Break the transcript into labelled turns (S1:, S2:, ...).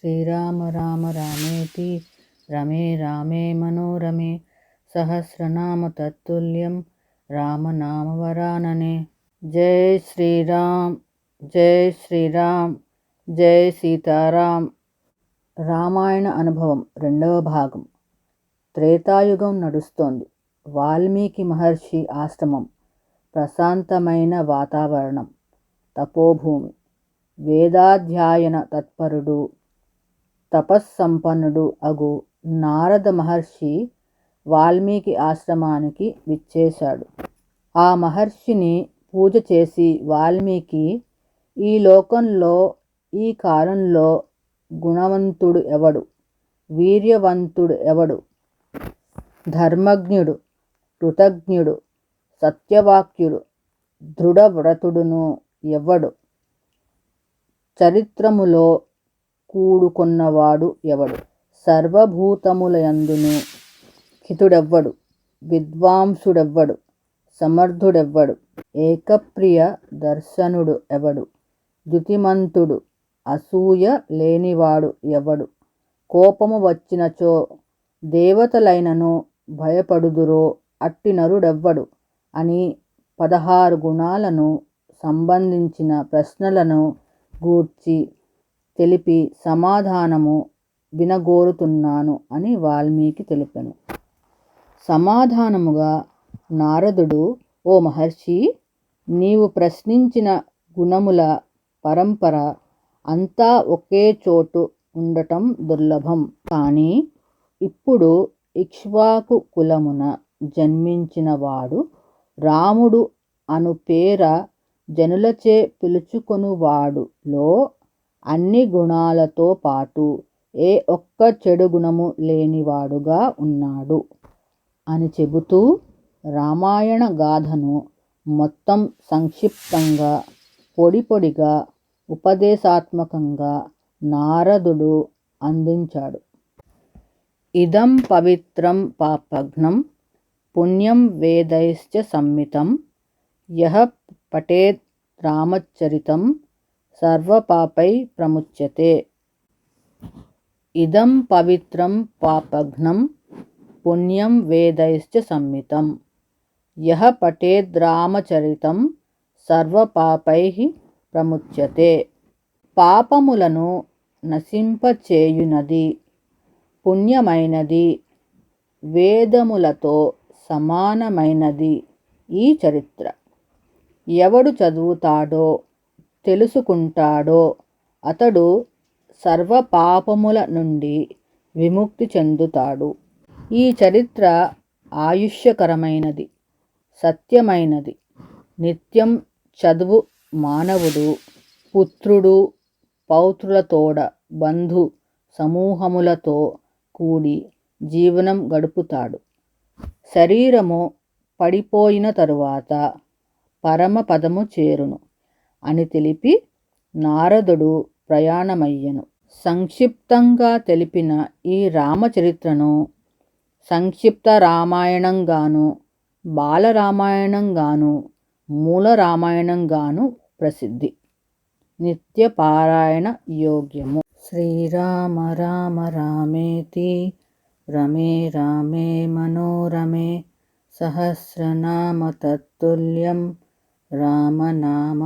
S1: శ్రీరామ రామ రామేతి రమే రామే మనోరమే సహస్రనామ తత్తుల్యం రామనామవరాననే జై శ్రీరామ్ జై శ్రీరామ్ జై సీతారాం. రామాయణ అనుభవం రెండవ భాగం. త్రేతాయుగం నడుస్తోంది. వాల్మీకి మహర్షి ఆశ్రమం ప్రశాంతమైన వాతావరణం తపోభూమి. వేదాధ్యాయన తత్పరుడు తపస్సంపన్నుడు అగు నారద మహర్షి వాల్మీకి ఆశ్రమానికి విచ్చేశాడు. ఆ మహర్షిని పూజ చేసి వాల్మీకి ఈ లోకంలో ఈ కాలంలో గుణవంతుడు ఎవడు? వీర్యవంతుడు ఎవడు? ధర్మజ్ఞుడు కృతజ్ఞుడు సత్యవాక్యుడు దృఢవ్రతుడును ఎవడు? చరిత్రములో కూడుకొన్నవాడు ఎవడు? సర్వభూతములయందును హితుడెవ్వడు విద్వాంసుడెవ్వడు? సమర్థుడెవ్వడు? ఏకప్రియ దర్శనుడు ఎవడు? ద్యుతిమంతుడు? అసూయ లేనివాడు ఎవడు? కోపము వచ్చినచో దేవతలైనను భయపడుదురో అట్టి నరుడెవ్వడు? అని పదహారు గుణాలను సంబంధించిన ప్రశ్నలను గూర్చి తెలిపి సమాధానము వినగోరుతున్నాను అని వాల్మీకి తెలిపెను. సమాధానముగా నారదుడు ఓ మహర్షి నీవు ప్రశ్నించిన గుణముల పరంపర అంతా ఒకే చోటు ఉండటం దుర్లభం. కానీ ఇప్పుడు ఇక్ష్వాకు కులమున జన్మించినవాడు రాముడు అను పేర జనులచే పిలుచుకొనువాడులో అన్ని గుణాలతో పాటు ఏ ఒక్క చెడు గుణము లేనివాడుగా ఉన్నాడు. అని చెబుతూ రామాయణ గాథను మొత్తం సంక్షిప్తంగా పొడి పొడిగా ఉపదేశాత్మకంగా నారదుడు అందించాడు. ఇదం పవిత్రం పాపఘ్నం పుణ్యం వేదైశ్చ సమ్మితం యహ పఠేత్ రామచరితం సర్వపాపై ప్రముచ్యతే. ఇదం పవిత్రం పాపఘ్నం పుణ్యం వేదైశ్చ సమ్మితం. యహ పఠేద్రామచరితం సర్వపాపై ప్రముచ్యతే. పాపములను నశింపచేయునది పుణ్యమైనది వేదములతో సమానమైనది ఈ చరిత్ర. ఎవడు చదువుతాడో తెలుసుకుంటాడో. అతడు సర్వపాపముల నుండి విముక్తి చెందుతాడు. ఈ చరిత్ర ఆయుష్యకరమైనది సత్యమైనది. నిత్యం చదువు మానవుడు పుత్రుడు పౌత్రులతోడ బంధు సమూహములతో కూడి జీవనం గడుపుతాడు. శరీరము పడిపోయిన తరువాత పరమపదము చేరును. అని తెలిపి నారదుడు ప్రయాణమయ్యను. సంక్షిప్తంగా తెలిపిన ఈ రామచరిత్రను సంక్షిప్త రామాయణంగాను బాలరామాయణంగాను మూల రామాయణంగాను ప్రసిద్ధి. నిత్య పారాయణ యోగ్యము. శ్రీరామ రామ రామేతి రమే రామే మనోరమే సహస్రనామ తత్తుల్యం रामनामवरानने